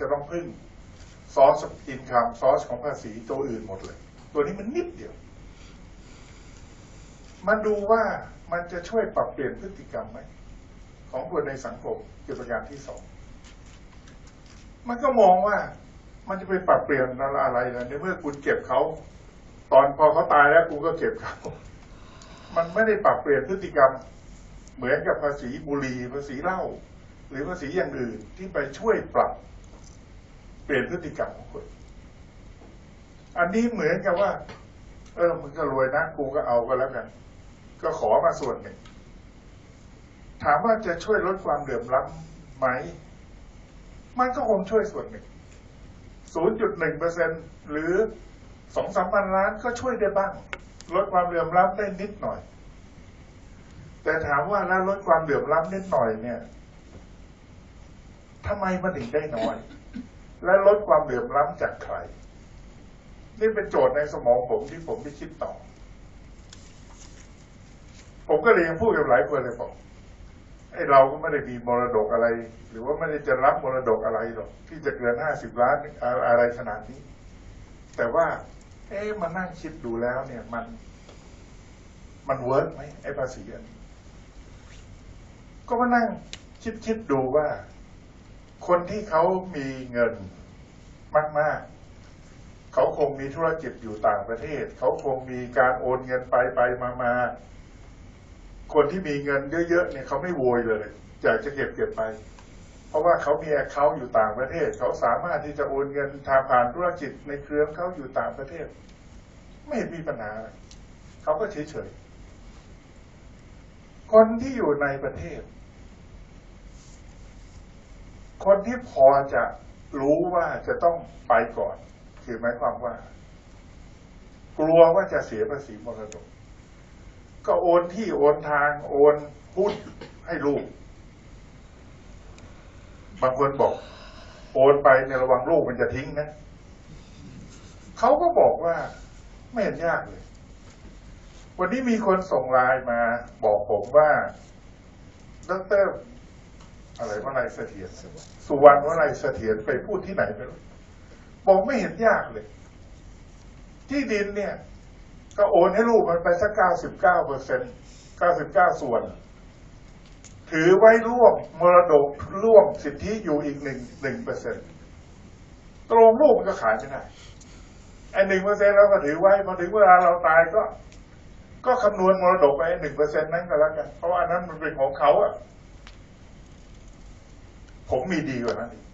จะต้องพึ่งซอสอินคัมซอสของภาษีตัวอื่นหมดเลย ตัวนี้มันนิดเดียวมาดูว่ามันจะช่วยปรับเปลี่ยนพฤติกรรมไหม ของคนในสังคมเกี่ยวกับอย่างที่สอง มันก็มองว่ามันจะไปปรับเปลี่ยนอะไรนะในเมื่อคุณเก็บเขา ตอนพอเขาตายแล้วกูก็เก็บเขา มันไม่ได้ปรับเปลี่ยนพฤติกรรม เหมือนกับภาษีบุหรี่ภาษีเหล้าหรือภาษีอย่างอื่นที่ไปช่วยปรับ เปลี่ยนพฤติกรรมของคนอันนี้เหมือนกับว่า เออมึงก็รวยนะกูก็เอาก็แล้วกัน ก็ขอมาส่วนหนึ่ง ถามว่าจะช่วยลดความเหลื่อมล้ำไหม มันก็คงช่วยส่วนหนึ่ง 0.1เปอร์เซ็นหรือสองสามพันล้านก็ช่วยได้บ้าง ลดความเหลื่อมล้ำได้นิดหน่อย แต่ถามว่าแล้วลดความเหลื่อมล้ำนิดหน่อยเนี่ยทำไมมันถึงได้น้อย และลดความเหลื่อมล้ำจากใคร นี่เป็นโจทย์ในสมองผมที่ผมไปคิดต่อ ผมก็เลยยังพูดกับหลายคนเลยบอกไอ้เราก็ไม่ได้มีมรดกอะไร หรือว่าไม่ได้จะรับมรดกอะไรหรอกที่จะเกินห้าสิบล้านอะไรขนาดนี้ แต่ว่า เอ๊ะมานั่งคิดดูแล้วเนี่ยมัน มันเวิร์กไหมไอ้ภาษีอันนี้ก็มานั่งคิดคิดดูว่า คนที่เขามีเงินมาก ๆ เขาคงมีธุรกิจอยู่ต่างประเทศ เขาคงมีการโอนเงินไปไปมามาคนที่มีเงินเยอะ ๆ เนี่ยเขาไม่โวยเลยอยากจะเก็บเก็บไป เพราะว่าเขามีแอคเขาอยู่ต่างประเทศ เขาสามารถที่จะโอนเงินทางผ่านธุรกิจในเครือเขาอยู่ต่างประเทศ ไม่เห็นมีปัญหา เขาก็เฉยๆคนที่อยู่ในประเทศ คนที่พอจะรู้ว่าจะต้องไปก่อน คือหมายความว่า กลัวว่าจะเสียภาษีมรดก ก็โอนที่โอนทางโอนหุ้นให้ลูก บางคนบอก โอนไปในระวังลูกมันจะทิ้งนะเขาก็บอกว่าไม่เห็นยากเลย วันนี้มีคนส่งไลน์มา บอกผมว่าดร อะไรว่าไรเสถียรสุวรรณว่าไรเสถียรไปพูดที่ไหนไปบอกไม่เห็นยากเลย ที่ดินเนี่ย ก็โอนให้ลูกมันไปสักเก้าสิบเก้าเปอร์เซ็นต์เก้าสิบเก้าส่วน ถือไว้ร่วมมรดกร่วมสิทธิอยู่อีกหนึ่งหนึ่งเปอร์เซ็นต์ตรงลูกมันก็ขายไม่ได้ไอ้หนึ่งเปอร์เซ็นต์เราก็ถือไว้พอถึงเวลาเราตายก็ก็คำนวณมรดกไปหนึ่งเปอร์เซ็นต์นั้นก็แล้วกัน เพราะว่าอันนั้นมันเป็นของเขาอะ ผมมีดีกว่านั้นอีก